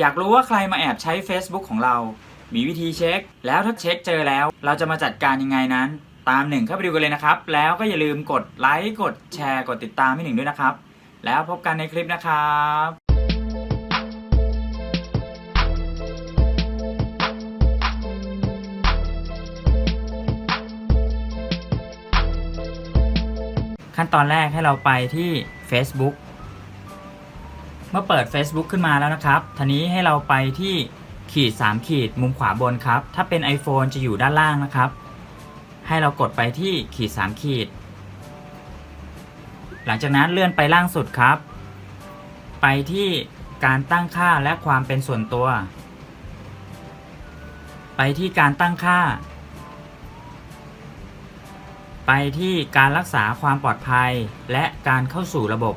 อยากรู้ว่าใครมาแอบใช้ Facebook ของเรา มีวิธีเช็ค แล้วถ้าเช็คเจอแล้ว เราจะมาจัดการยังไงนั้น ตามหนึ่งเข้าไปดูกันเลยนะครับ แล้วก็อย่าลืมกดไลค์ กดแชร์ กดติดตามให้หนึ่งด้วยนะครับ แล้วพบกันในคลิปนะครับขั้นตอนแรกให้เราไปที่ Facebook เมื่อเปิด Facebook ขึ้นมาแล้วนะครับทีนี้ให้เราไปที่ขีด 3 ขีดมุมขวาบนครับ ถ้าเป็น iPhone จะอยู่ด้านล่างนะครับ ให้เรากดไปที่ขีด 3 ขีด หลังจากนั้นเลื่อนไปล่างสุดครับ ไปที่การตั้งค่าและความเป็นส่วนตัว ไปที่การตั้งค่า ไปที่การรักษาความปลอดภัยและการเข้าสู่ระบบ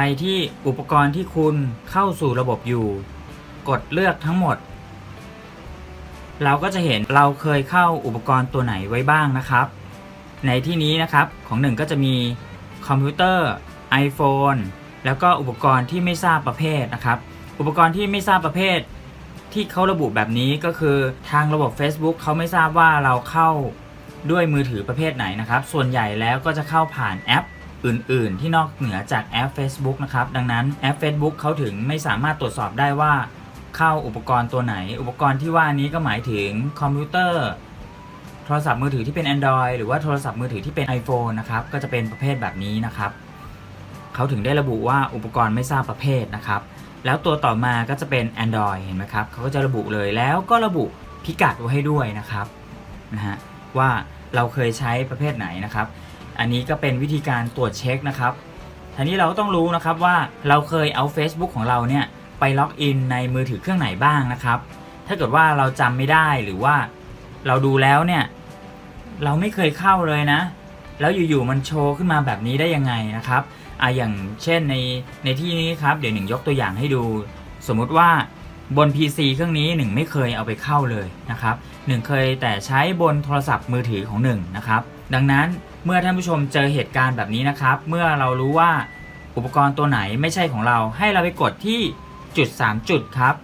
ไปที่อุปกรณ์ที่คุณเข้าสู่ระบบอยู่ กดเลือกทั้งหมด เราก็จะเห็นเราเคยเข้าอุปกรณ์ตัวไหนไว้บ้างนะครับ ในที่นี้นะครับของหนึ่งก็จะมีคอมพิวเตอร์ iPhone แล้วก็อุปกรณ์ที่ไม่ทราบประเภทนะครับ อุปกรณ์ที่ไม่ทราบประเภท ที่เขาระบุแบบนี้ก็คือทางระบบ Facebook เขาไม่ทราบว่าเราเข้าด้วยมือถือประเภทไหนนะครับ ส่วนใหญ่แล้วก็จะเข้าผ่านแอป อื่น ๆ ที่นอกเหนือจากแอป Facebook นะครับ ดังนั้นแอป Facebook เขาถึงไม่สามารถตรวจสอบได้ว่า เข้าอุปกรณ์ตัวไหน อุปกรณ์ที่ว่านี้ก็หมายถึงคอมพิวเตอร์ โทรศัพท์มือถือที่เป็น Android หรือว่าโทรศัพท์มือถือที่เป็น iPhone นะครับ ก็จะเป็นประเภทแบบนี้นะครับ เขาถึงได้ระบุว่าอุปกรณ์ไม่ทราบประเภทนะครับ แล้วตัวต่อมาก็จะเป็น Android เห็นไหมครับ เขาก็จะระบุเลยแล้วก็ระบุพิกัดไว้ให้ด้วยนะครับนะฮะว่าเราเคยใช้ประเภทไหนนะครับ อันนี้ก็เป็นวิธีการตรวจเช็คนะครับทีนี้เราก็ต้องรู้นะครับว่าเราเคยเอา Facebook ของเราเนี่ยไปล็อกอินในมือถือเครื่องไหนบ้างนะครับ ถ้าเกิดว่าเราจำไม่ได้หรือว่าเราดูแล้วเนี่ยเราไม่เคยเข้าเลยนะ แล้วอยู่ๆมันโชว์ขึ้นมาแบบนี้ได้ยังไงนะครับอะอย่างเช่นในในที่นี้ครับเดี๋ยวหนึ่งยกตัวอย่างให้ดู สมมุติว่าบน PC เครื่องนี้หนึ่งไม่เคยเอาไปเข้าเลยนะครับหนึ่งเคยแต่ใช้บนโทรศัพท์มือถือของหนึ่งนะครับ ดังนั้นเมื่อท่านผู้ชมเจอเหตุการณ์แบบนี้นะครับ เมื่อเรารู้ว่าอุปกรณ์ตัวไหนไม่ใช่ของเรา ให้เราไปกดที่จุด 3 จุดครับ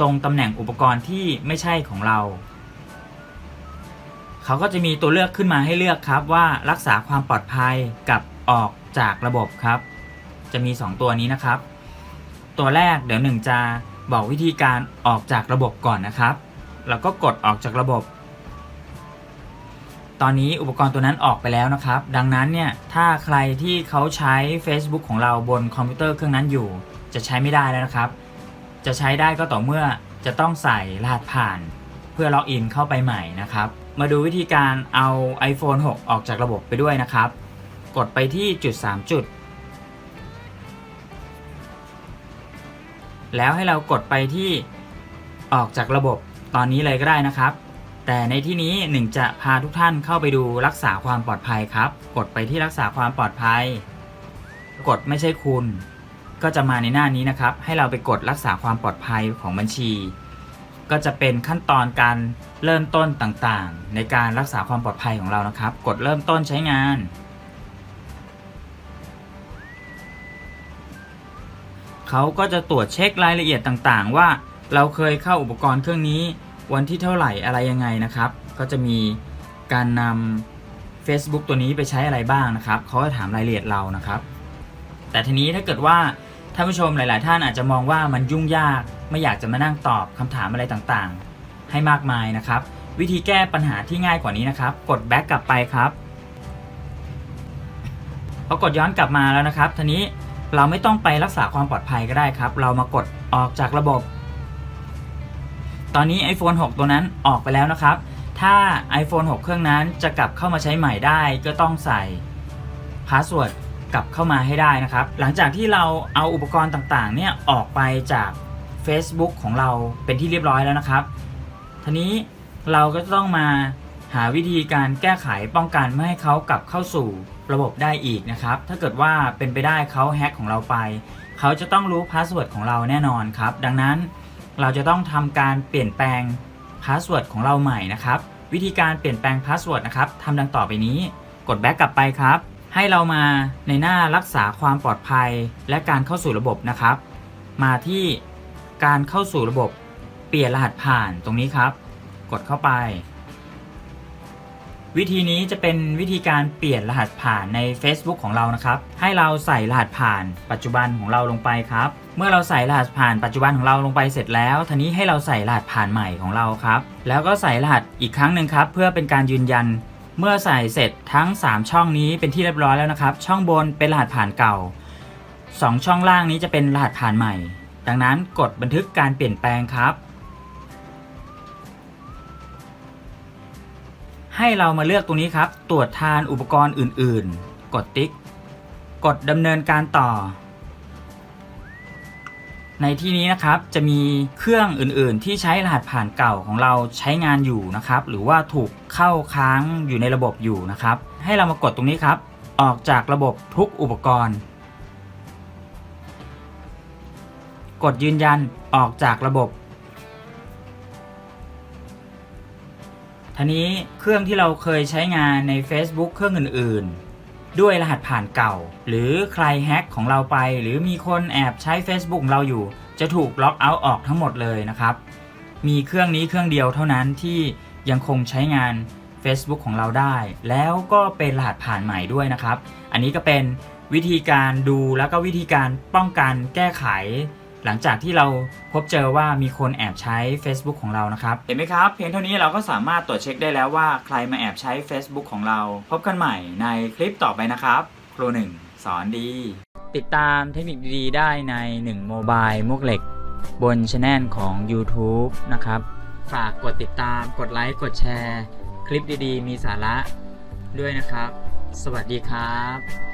ตรงตำแหน่งอุปกรณ์ที่ไม่ใช่ของเรา เขาก็จะมีตัวเลือกขึ้นมาให้เลือกครับว่ารักษาความปลอดภัยกับออกจากระบบครับ จะมี 2 ตัวนี้นะครับ ตัวแรกเดี๋ยวหนึ่งจะบอกวิธีการออกจากระบบก่อนนะครับ แล้วก็กดออกจากระบบ ตอนนี้อุปกรณ์ตัวนั้นออกไปแล้วนะครับ ดังนั้นเนี่ยถ้าใครที่เขาใช้ Facebook ของเราบนคอมพิวเตอร์เครื่องนั้นอยู่ จะใช้ไม่ได้แล้วนะครับ จะใช้ได้ก็ต่อเมื่อจะต้องใส่รหัสผ่าน เพื่อล็อกอินเข้าไปใหม่นะครับ มาดูวิธีการเอา iPhone 6 ออกจากระบบไปด้วยนะครับ กดไปที่จุด 3 จุด แล้วให้เรากดไปที่ออกจากระบบตอนนี้เลยก็ได้นะครับ แต่ในที่นี้หนึ่งจะพาทุกท่านเข้าไปดูรักษาความปลอดภัยครับ กดไปที่รักษาความปลอดภัย กดไม่ใช่คุณ ก็จะมาในหน้านี้นะครับ ให้เราไปกดรักษาความปลอดภัยของบัญชี ก็จะเป็นขั้นตอนการเริ่มต้นต่างๆ ในการรักษาความปลอดภัยของเรานะครับ กดเริ่มต้นใช้งาน เขาก็จะตรวจเช็ครายละเอียดต่างๆ ว่าเราเคยเข้าอุปกรณ์เครื่องนี้ วันที่เท่าไหร่อะไรยังไงนะครับ ก็จะมีการนำ Facebook ตัวนี้ไปใช้อะไรบ้างนะครับเขาจะถามรายละเอียดเรานะครับ แต่ทีนี้ถ้าเกิดว่าท่านผู้ชมหลาย ๆ ท่านอาจจะมองว่ามันยุ่งยากไม่อยากจะมานั่งตอบคำถามอะไรต่างๆ ให้มากมายนะครับ วิธีแก้ปัญหาที่ง่ายกว่านี้นะครับ กดแบ็กกลับไปครับพอกดย้อนกลับมาแล้วนะครับทีนี้เราไม่ต้องไปรักษาความปลอดภัยก็ได้ครับ เรามากดออกจากระบบ ตอนนี้ iPhone 6 ตัวนั้นออกไปแล้วนะครับ ถ้า iPhone 6 เครื่องนั้นจะกลับเข้ามาใช้ใหม่ได้ก็ต้องใส่พาสเวิร์ดกลับเข้ามาให้ได้นะครับ หลังจากที่เราเอาอุปกรณ์ต่างๆ เนี่ยออกไปจาก Facebook ของเราเป็นที่เรียบร้อยแล้วนะครับ ทีนี้เราก็ต้องมาหาวิธีการแก้ไขป้องกันไม่ให้เขากลับเข้าสู่ระบบได้อีกนะครับ ถ้าเกิดว่าเป็นไปได้เขาแฮ็กของเราไป เขาจะต้องรู้พาสเวิร์ดของเราแน่นอนครับ ดังนั้น เราจะต้องทำการเปลี่ยนแปลงพาสเวิร์ดของเราใหม่นะครับ วิธีการเปลี่ยนแปลงพาสเวิร์ดนะครับทำดังต่อไปนี้ กดแบ็กกลับไปครับ ให้เรามาในหน้ารักษาความปลอดภัยและการเข้าสู่ระบบนะครับ มาที่การเข้าสู่ระบบเปลี่ยนรหัสผ่านตรงนี้ครับ กดเข้าไป วิธีนี้จะเป็นวิธีการเปลี่ยนรหัสผ่านใน Facebook ของเรานะครับ ให้เราใส่รหัสผ่านปัจจุบันของเราลงไปครับ เมื่อเราใส่รหัสผ่านปัจจุบันของเราลงไปเสร็จแล้วทีนี้ให้เราใส่รหัสผ่านใหม่ของเราครับ แล้วก็ใส่รหัสอีกครั้งหนึ่งครับ เพื่อเป็นการยืนยัน เมื่อใส่เสร็จทั้ง 3 ช่องนี้เป็นที่เรียบร้อยแล้วนะครับ ช่องบนเป็นรหัสผ่านเก่า 2 ช่องล่างนี้จะเป็นรหัสผ่านใหม่ ดังนั้นกดบันทึกการเปลี่ยนแปลงครับ ให้เรามาเลือกตรงนี้ครับ ตรวจทานอุปกรณ์อื่น ๆ กดติ๊ก กดดำเนินการต่อ ในที่นี้นะครับจะมีเครื่องอื่นๆ ที่ใช้รหัสผ่านเก่าของเราใช้งานอยู่นะครับ หรือว่าถูกเข้าค้างอยู่ในระบบอยู่นะครับ ให้เรามากดตรงนี้ครับ ออกจากระบบทุกอุปกรณ์ กดยืนยันออกจากระบบทีนี้เครื่องที่เราเคยใช้งานใน Facebook เครื่องอื่นๆ ด้วยรหัสผ่านเก่า หรือใครแฮ็กของเราไป หรือมีคนแอบใช้ Facebook เราอยู่ จะถูกล็อกเอาท์ออกทั้งหมดเลยนะครับ มีเครื่องนี้เครื่องเดียวเท่านั้นที่ยังคงใช้งาน Facebook ของเราได้ แล้วก็เป็นรหัสผ่านใหม่ด้วยนะครับ อันนี้ก็เป็นวิธีการดูแล้วก็วิธีการป้องกันแก้ไข หลังจากที่เราพบเจอว่ามีคนแอบใช้ Facebook ของเรานะครับ เห็นไหมครับ เพียงเท่านี้เราก็สามารถตรวจเช็คได้แล้วว่าใครมาแอบใช้ Facebook ของเรา พบกันใหม่ในคลิปต่อไปนะครับ ครูหนึ่งสอนดี ติดตามเทคนิคดีๆได้ใน1โมบายมุกเหล็ก บนช anel ของ YouTube นะครับ ฝากกดติดตาม กดไลค์ กดแชร์ คลิปดีๆ มีสาระด้วยนะครับ สวัสดีครับ